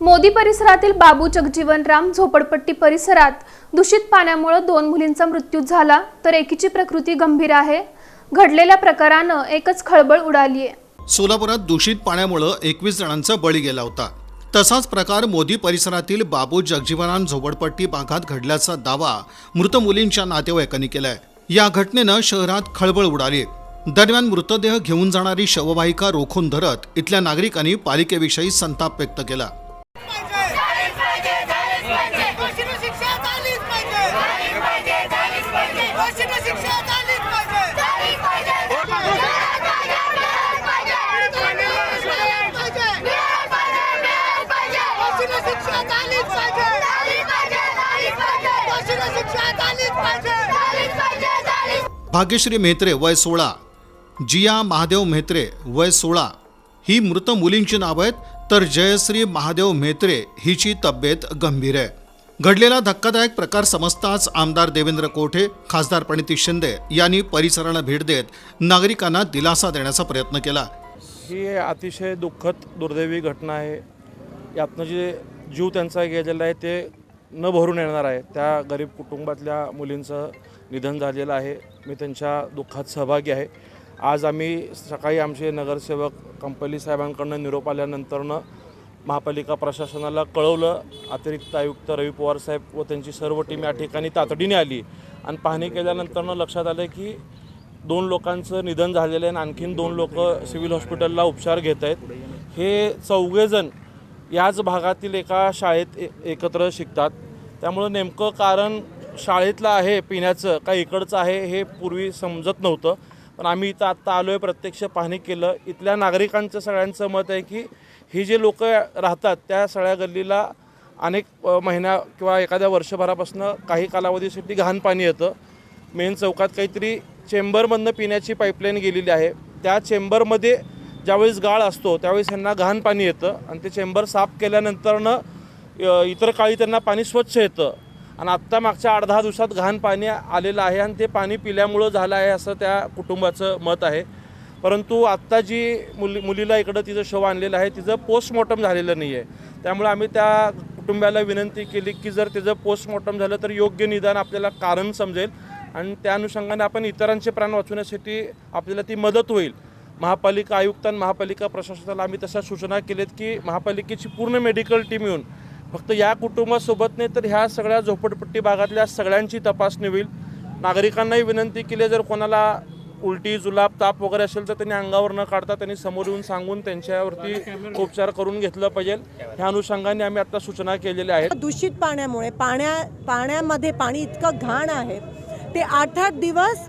मोदी परिसरातील बाबू जगजीवनराम झोपडपट्टी परिसरात दूषित पाण्यामुळे दोन मुलींचा मृत्यू झाला तर एकीची प्रकृती गंभीर आहे. घडलेल्या प्रकारानं एकच खळबळ उडाली आहे. सोलापुरात दूषित पाण्यामुळं एकवीस जणांचा बळी गेला होता. तसाच प्रकार मोदी परिसरातील बाबू जगजीवनाम झोपडपट्टी भागात घडल्याचा दावा मृत मुलींच्या नातेवाईकांनी केलाय. या घटनेनं शहरात खळबळ उडाली दरम्यान मृतदेह घेऊन जाणारी शववाहिका रोखून धरत इथल्या नागरिकांनी पालिकेविषयी संताप व्यक्त केला. भाग्यश्री मेहत्रे वय सोळा जिया महादेव मेहत्रे वय सोळा ही मृत मुलींची नावं आहेत. तर जयश्री महादेव म्हेत्रे हिची तब्येत गंभीर आहे. घडलेला धक्कादायक प्रकार समजताच आमदार देवेंद्र कोठे खासदार प्रणिती शिंदे यांनी परिसराला भेट देत नागरिकांना दिलासा देण्याचा प्रयत्न केला. ही अतिशय दुःखद दुर्दैवी घटना आहे. यातनं जे जीव त्यांचा गेलेला आहे ते न भरून येणार आहे. त्या गरीब कुटुंबातल्या मुलींचं निधन झालेलं आहे. मी त्यांच्या दुःखात सहभागी आहे. आज आम्ही सकाळी आमचे नगरसेवक कंपली साहेबांकडनं निरोप आल्यानंतरनं महापालिका प्रशासनाला कळवलं. अतिरिक्त आयुक्त रवी पवार साहेब व त्यांची सर्व टीम या ठिकाणी तातडीने आली. आणि पाहणी केल्यानंतरनं लक्षात आलं की दोन लोकांचं निधन झालेलं आहे आणि आणखीन दोन लोक सिव्हिल हॉस्पिटलला उपचार घेत आहेत. हे चौघेजण याच भागातील एका शाळेत ए- एकत्र शिकतात. त्यामुळं नेमकं कारण शाळेतलं आहे पिण्याचं का इकडचं आहे हे पूर्वी समजत नव्हतं. पण आम्ही इथं आत्ता आलो आहे प्रत्यक्ष पाहणी केलं. इथल्या नागरिकांचं सगळ्यांचं मत आहे की ही जे लोक राहतात त्या सगळ्या गल्लीला अनेक महिन्या किंवा एखाद्या वर्षभरापासून काही कालावधीसाठी घाण पाणी येतं. मेन चौकात काहीतरी चेंबरमधनं पिण्याची पाईपलाईन गेलेली आहे. त्या चेंबरमध्ये ज्यावेळेस गाळ असतो त्यावेळेस त्यांना घाण पाणी येतं आणि ते चेंबर साफ केल्यानंतरनं इतर काळी त्यांना पाणी स्वच्छ येतं. आणि आत्ता मागच्या आठ दहा दिवसात घाण पाणी आलेलं आहे आणि ते पाणी पिल्यामुळं झालं आहे असं त्या कुटुंबाचं मत आहे. परंतु आत्ता जी मुली मुलीला इकडं तिचं शव आणलेलं आहे तिचं पोस्टमॉर्टम झालेलं नाही आहे. त्यामुळे आम्ही त्या कुटुंबाला विनंती केली की जर तिचं पोस्टमॉर्टम झालं तर योग्य निदान आपल्याला कारण समजेल आणि त्या अनुषंगाने आपण इतरांचे प्राण वाचवण्यासाठी आपल्याला ती मदत होईल. महापालिका आयुक्त आणि महापालिका प्रशासनाला आम्ही तशा सूचना केल्यात की महापालिकेची पूर्ण मेडिकल टीम येऊन फक्त या कुटुंबासोबत नाही तर ह्या सगळ्या झोपडपट्टी भागातल्या सगळ्यांची तपासणी होईल. नागरिकांनाही विनंती केली जर कोणाला उलटी जुलाब ताप वगैरे असेल तर त्यांनी अंगावर न काढता त्यांनी समोर येऊन सांगून त्यांच्यावरती उपचार करून घेतलं पाहिजे. ह्या अनुषंगाने आम्ही आता सूचना केलेल्या आहेत. दूषित पाण्यामुळे पाण्या पाण्यामध्ये पाणी इतकं घाण आहे ते आठ आठ दिवस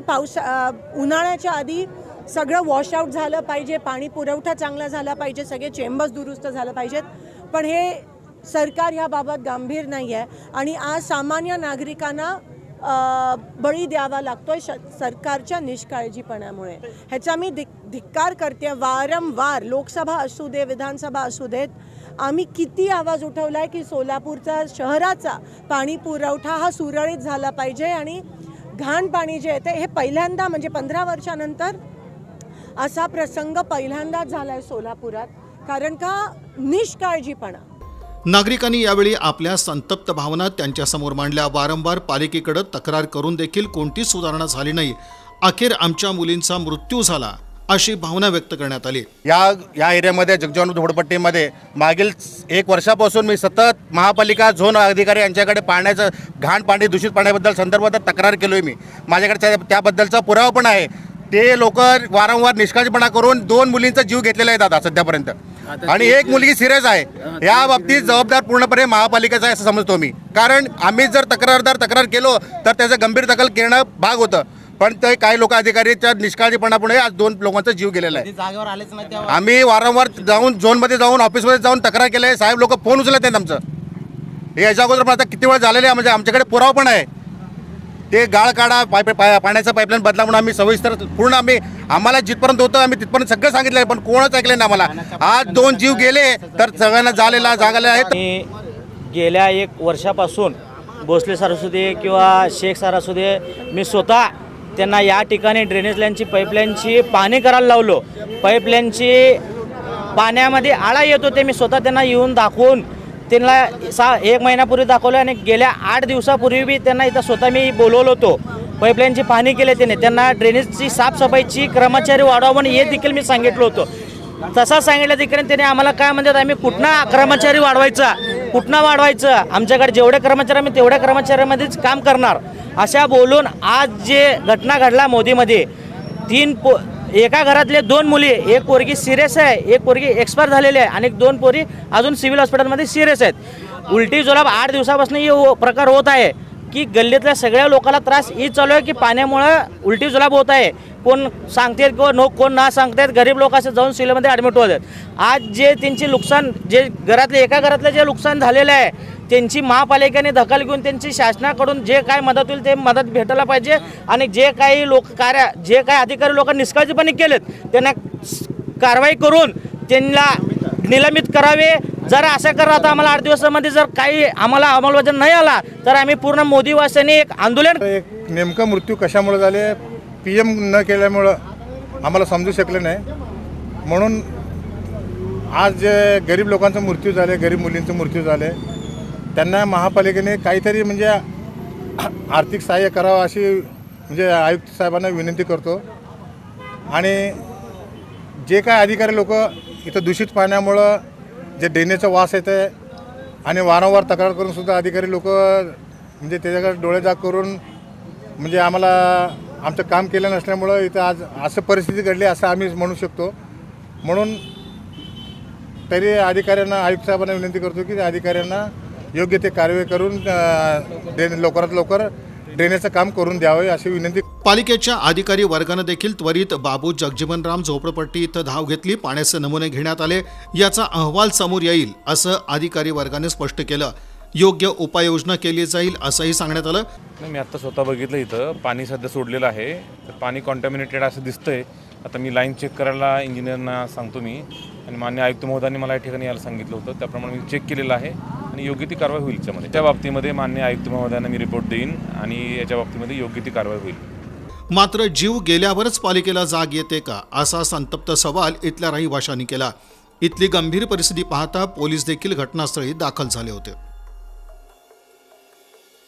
पाऊस उन्हाळ्याच्या आधी सगळं वॉशआउट झालं पाहिजे पाणी पुरवठा चांगला झाला पाहिजे सगळे चेंबर्स दुरुस्त झालं पाहिजेत. पण हे सरकार ह्याबाबत गंभीर नाही आहे आणि आज सामान्य नागरिकांना बळी द्यावा लागतोय श सरकारच्या निष्काळजीपणामुळे. ह्याचा मी धिक धिक्कार करते वारंवार लोकसभा असू दे विधानसभा असू देत आम्ही किती आवाज उठवला आहे की सोलापूरचा शहराचा पाणी पुरवठा हा सुरळीत झाला पाहिजे आणि घाण पाणी जे येते हे पहिल्यांदा म्हणजे पंधरा वर्षानंतर असा प्रसंग पहिल्यांदाच झाला आहे सोलापुरात. कारण का निष्काळजीपणा. नागरिकांनी यावेळी आपल्या संतप्त भावना त्यांच्यासमोर मांडल्या. वारंवार पालिकेकडे तक्रार करून देखील कोणतीच सुधारणा झाली नाही. अखेर आमच्या मुलींचा मृत्यू झाला. अशी भावना व्यक्त करण्यात आली. या या एरियामध्ये जगजीवन झोपडपट्टीमध्ये मागील एक वर्षापासून मी सतत महापालिका झोन अधिकारी यांच्याकडे पाण्याचं घाण पाणी दूषित पाण्याबद्दल संदर्भात तक्रार केलो आहे मी. माझ्याकडे त्या- त्याबद्दलचा पुरावा पण आहे. ते लोक वारंवार निष्काळजीपणा करून दोन मुलींचा जीव घेतलेला आहे दादा सध्यापर्यंत. आणि एक मुलगी सिरियस आहे. या बाबतीत जबाबदार पूर्णपणे महापालिकेचा आहे असं समजतो मी. कारण आम्ही जर तक्रारदार तक्रार केलो तर त्याचं गंभीर दखल घेणं भाग होतं. पण ते काही लोक अधिकारीच्या निष्काळजीपणामुळे आज दोन लोकांचा जीव गेलेला आहे. जागेवर आलेच नाही तेव्हा. आम्ही वारंवार जाऊन झोनमध्ये जाऊन ऑफिसमध्ये जाऊन तक्रार केली आहे. साहेब लोक फोन उचलत नाहीत आमचं. हे याच्या अगोदर पण आता किती वेळ झालेले आहे म्हणजे आमच्याकडे पुरावा पण आहे. ते गाळ काढा पाईप पा- पाण्याचा पाईपलाईन बदला म्हणून आम्ही सविस्तर पूर्ण आम्ही आम्हाला जिथपर्यंत होतं आम्ही तिथपर्यंत सगळं सांगितलं आहे पण कोणच ऐकलं नाही आम्हाला. आज दोन जीव गेले तर सगळ्यांना झालेला जागाले आहेत मी गेल्या एक वर्षापासून भोसले सर असू दे किंवा शेख सर असू दे मी स्वतः त्यांना या ठिकाणी ड्रेनेज लाईनची पाईपलाईनची पाणी करायला लावलो. पाईपलाईनची पाण्यामध्ये आळा येत होते. मी स्वतः त्यांना येऊन दाखवून त्यांना सा एक महिन्यापूर्वी दाखवलं आणि गेल्या आठ दिवसापूर्वी बी त्यांना इथं स्वतः मी बोलवलं होतो. पाईपलाईनची पाहणी केली त्याने. त्यांना ड्रेनेजची साफसफाईची कर्मचारी वाढवा म्हणून हे देखील मी सांगितलं होतं. तसा सांगितलं तिकडे त्याने आम्हाला काय म्हणतात आम्ही कुठनं कर्मचारी वाढवायचा? कुठनं वाढवायचं? आमच्याकडे जेवढे कर्मचारी आम्ही तेवढ्या कर्मचाऱ्यामध्येच काम करणार. अशा बोलून आज जे घटना घडला मोदीमध्ये तीन पो एका घरातले दोन मुली एक पोरगी सिरियस आहे एक पोरगी एक्सपायर झालेली आहे आणि दोन पोरी अजून सिव्हिल हॉस्पिटलमध्ये सिरियस आहेत. उलटी जुलाब आठ दिवसापासून हे हो- प्रकार होत आहे. की गल्लीतल्या सगळ्या लोकांना त्रास ही चालू आहे की पाण्यामुळं उलटी जुलाब होत आहे. कोण सांगतात किंवा नो कोण ना सांगतायत गरीब लोक असे जाऊन सिलेमध्ये ॲडमिट होत आहेत. आज जे त्यांची नुकसान जे घरातले एका घरातलं जे नुकसान झालेलं आहे त्यांची महापालिकेने दखल घेऊन त्यांची शासनाकडून जे काय मदत होईल ते मदत भेटायला पाहिजे. आणि जे काही लोक कार्य जे काही अधिकारी लोक निष्काळजीपणे केलेत त्यांना कारवाई करून त्यांना निलंबित करावे. जर असं करत आता आम्हाला आठ दिवसामध्ये जर काही आम्हाला अंमलबजावणी नाही आला तर आम्ही पूर्ण मोदीवासियांनी एक आंदोलन एक नेमका मृत्यू कशामुळे झाले? पी एम न केल्यामुळं आम्हाला समजू शकले नाही. म्हणून आज जे गरीब लोकांचा मृत्यू झाले गरीब मुलींचा मृत्यू झाले त्यांना महापालिकेने काहीतरी म्हणजे आर्थिक सहाय्य करावं अशी म्हणजे आयुक्त साहेबांना विनंती करतो. आणि जे काय अधिकारी लोक इथं दूषित पाण्यामुळं जे ड्रेनेजचा वास येतं आणि वारंवार तक्रार करूनसुद्धा अधिकारी लोक म्हणजे त्याच्याकडे डोळेजाग करून म्हणजे आम्हाला आमचं काम केलं नसल्यामुळं इथं आज असं परिस्थिती घडली असं आम्ही म्हणू शकतो. म्हणून तरी अधिकाऱ्यांना आयुक्त साहेबांना विनंती करतो की त्या अधिकाऱ्यांना योग्य ते कारवाई करून अं, लवकरात लवकर ड्रेनेजचं काम करून द्यावे अशी विनंती. पालिकेच्या अधिकारी वर्गानं देखील त्वरित बाबू जगजीवनराम झोपडपट्टी इथं धाव घेतली. पाण्याचे नमुने घेण्यात आले. याचा अहवाल समोर येईल असं अधिकारी वर्गाने स्पष्ट केलं. योग्य उपाययोजना केली जाईल असंही सांगण्यात आलं. नाही मी आत्ता स्वतः बघितलं इथं. पाणी सध्या सोडलेलं आहे. तर पाणी कॉन्टॅमिनेटेड असं दिसतंय. आता मी लाईन चेक करायला इंजिनियरना सांगतो मी. आणि मान्य आयुक्त महोदयांनी मला या ठिकाणी यायला सांगितलं होतं. त्याप्रमाणे मी चेक केलेलं आहे. आणि योग्य ती कारवाई होईल त्याच्यामध्ये त्या बाबतीमध्ये मान्य आयुक्त महोदयांना मी रिपोर्ट देईन आणि याच्या बाबतीमध्ये योग्य ती कारवाई होईल. मात्र जीव गेल्यावरच पालिकेला जाग येते का? असा संतप्त सवाल इथल्या रहिवाशांनी केला. इथली गंभीर परिस्थिती पाहता पोलीस देखील घटनास्थळी दाखल झाले होते.